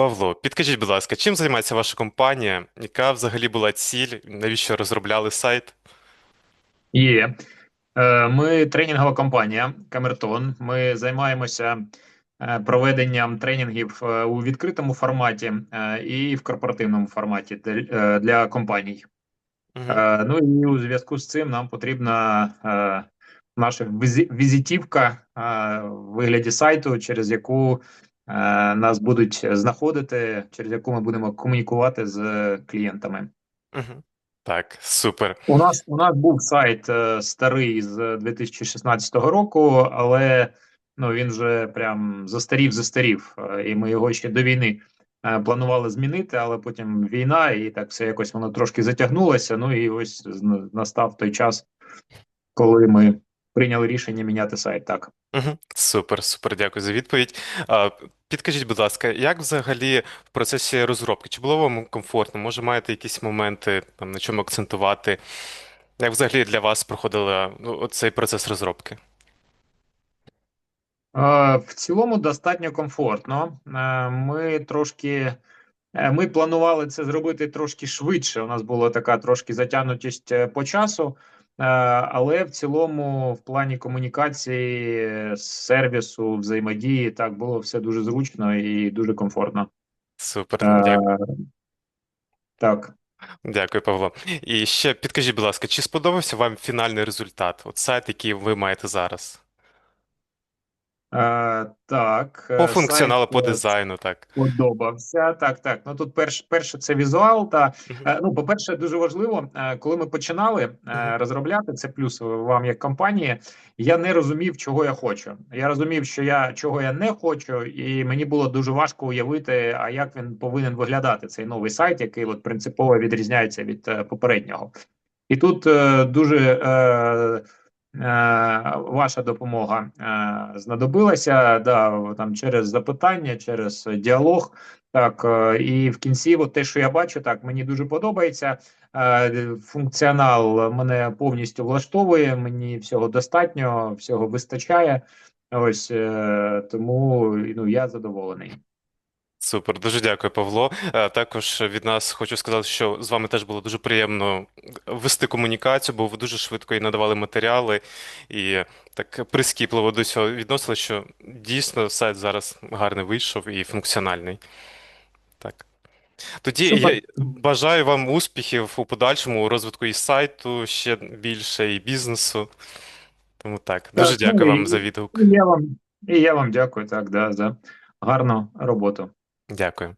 Павло, підкажіть, будь ласка, чим займається ваша компанія? Яка взагалі була ціль? Навіщо розробляли сайт? Є. Е, Ми тренінгова компанія Камертон. Ми займаємося е, проведенням тренінгів е, у відкритому форматі і в корпоративному форматі для компаній. Е, Ну і у зв'язку з цим нам потрібна наша візитівка в вигляді сайту, через яку нас будуть знаходити, через яку ми будемо комунікувати з клієнтами. Так, супер. У нас у нас був сайт е, старий з 2016 року, але ну він вже прям застарів, застарів, е, і ми його ще до війни е, планували змінити, але потім війна, і так все якось воно трошки затягнулося. Ну і ось настав той час, коли ми прийняли рішення міняти сайт. Так. Супер, супер, дякую за відповідь. Підкажіть, будь ласка, як взагалі в процесі розробки? Чи було вам комфортно? Може, маєте якісь моменти, там, на чому акцентувати? Як взагалі для вас проходив ну, цей процес розробки? В цілому достатньо комфортно. Е, Ми трошки е, ми планували це зробити трошки швидше. У нас була така трошки затягнутість е, по часу, але в цілому, в плані комунікації, е, сервісу, взаємодії, так було все дуже зручно і дуже комфортно. Супер, Е, дякую. Так. Дякую, Павло. І ще підкажіть, будь ласка, чи сподобався вам фінальний результат? От сайт, який ви маєте зараз? Е, Так, По е, функціоналу, сайт по дизайну, так. Подобався, так, так. Ну тут перш, перше це візуал. Та е, ну, по-перше, дуже важливо, е, коли ми починали е, розробляти це плюс вам як компанії. Я не розумів, чого я хочу. Я розумів, що я чого я не хочу, і мені було дуже важко уявити, а як він повинен виглядати цей новий сайт, який от принципово відрізняється від е, попереднього. І тут е, дуже е, ваша допомога е, знадобилася да, там через запитання, через діалог. Так, е, і в кінці, от те, що я бачу, так мені дуже подобається. Е, функціонал мене повністю влаштовує. Мені всього достатньо, всього вистачає. Ось е, тому ну я задоволений. Супер, дуже дякую, Павло. Е, Також від нас хочу сказати, що з вами теж було дуже приємно вести комунікацію, бо ви дуже швидко і надавали матеріали, і так прискіпливо до цього відносили, що дійсно сайт зараз гарно вийшов і функціональний. Так. Тоді Супер. я бажаю вам успіхів у подальшому у розвитку і сайту ще більше, і бізнесу. Тому так, дуже Так, ну, дякую вам і- за відгук. І я вам, і я вам дякую так, да, за гарну роботу. Дякую.